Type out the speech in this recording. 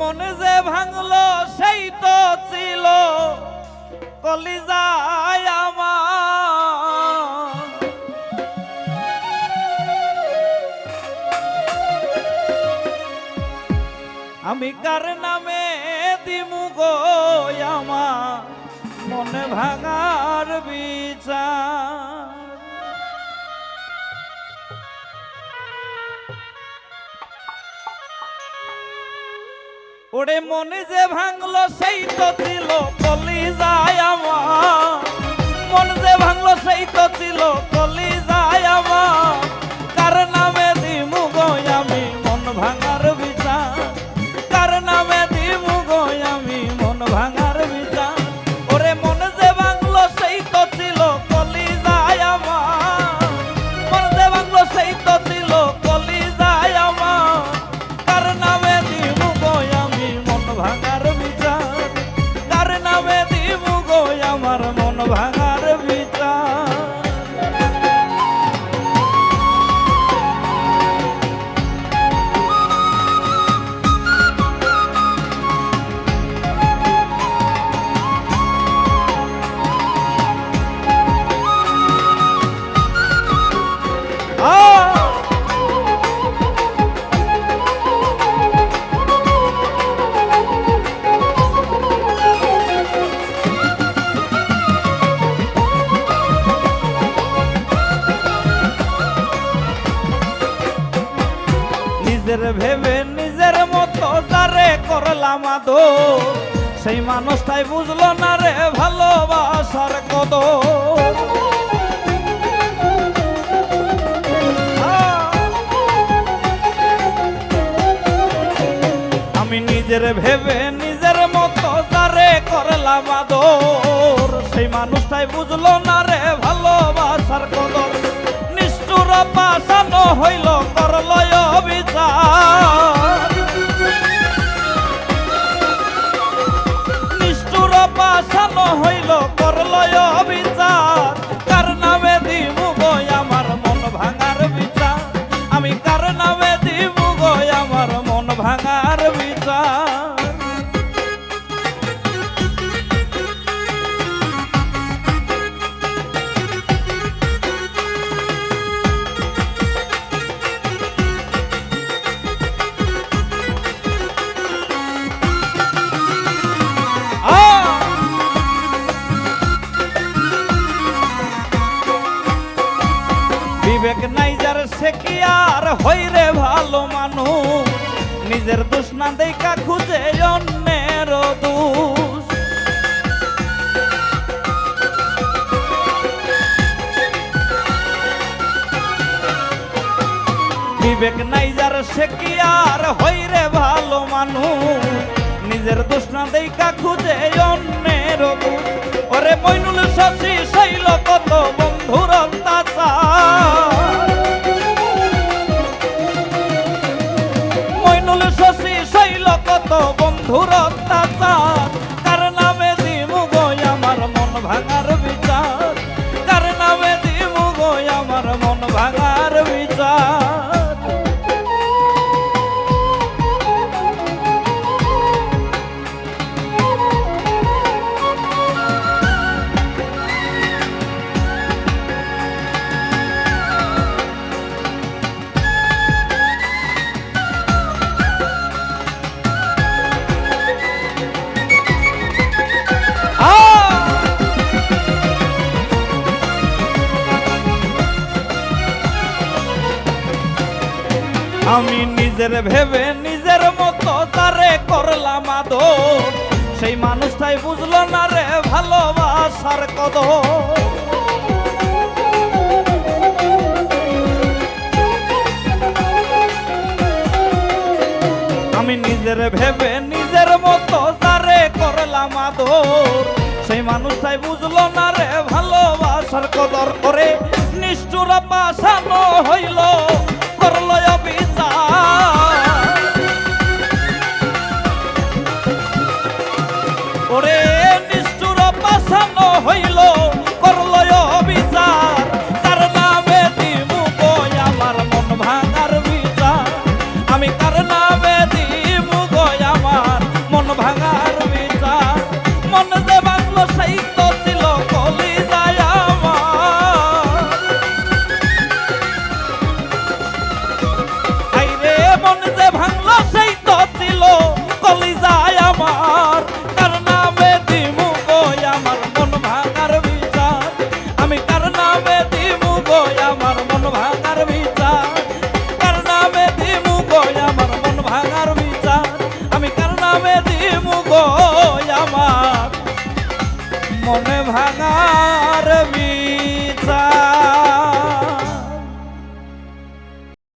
মনে যে ভাঙলো, সেই তো ছিল কলিজায় আমার। আমি কার নামে দিমু গো আমার? মনে ভাঙার বিচার। ওরে মনে যে ভাঙলো সেই তো দিল কলি নিজের ভেবে নিজের মতো যারে করলাম আদো সেই মানুষটাই বুঝলো না রে ভালোবাসার কদ আমি নিজের ভেবে নিজের মতো যারে করলাম আদর, সেই মানুষটাই বুঝলো না রে ভালো মানুষ, নিজের দোষ না দেখা খুঁজে অন্যের দোষ। বিবেক নাই যার, সে কি আর হইরে ভালো মানুষ? নিজের দোষ না দেখা খুঁজে অন্যের 哆啦，大枣。আমি নিজের ভেবে নিজের মতো তারে করলাম আদর। সেই মানুষটাই বুঝলো না রে ভালোবাসার কদ আমি নিজের ভেবে নিজের মতো তারে করলাম আদর। সেই মানুষটাই বুঝলো না রে ভালোবাসার কদর করে নিষ্ঠুর পাশানো হইল। por él.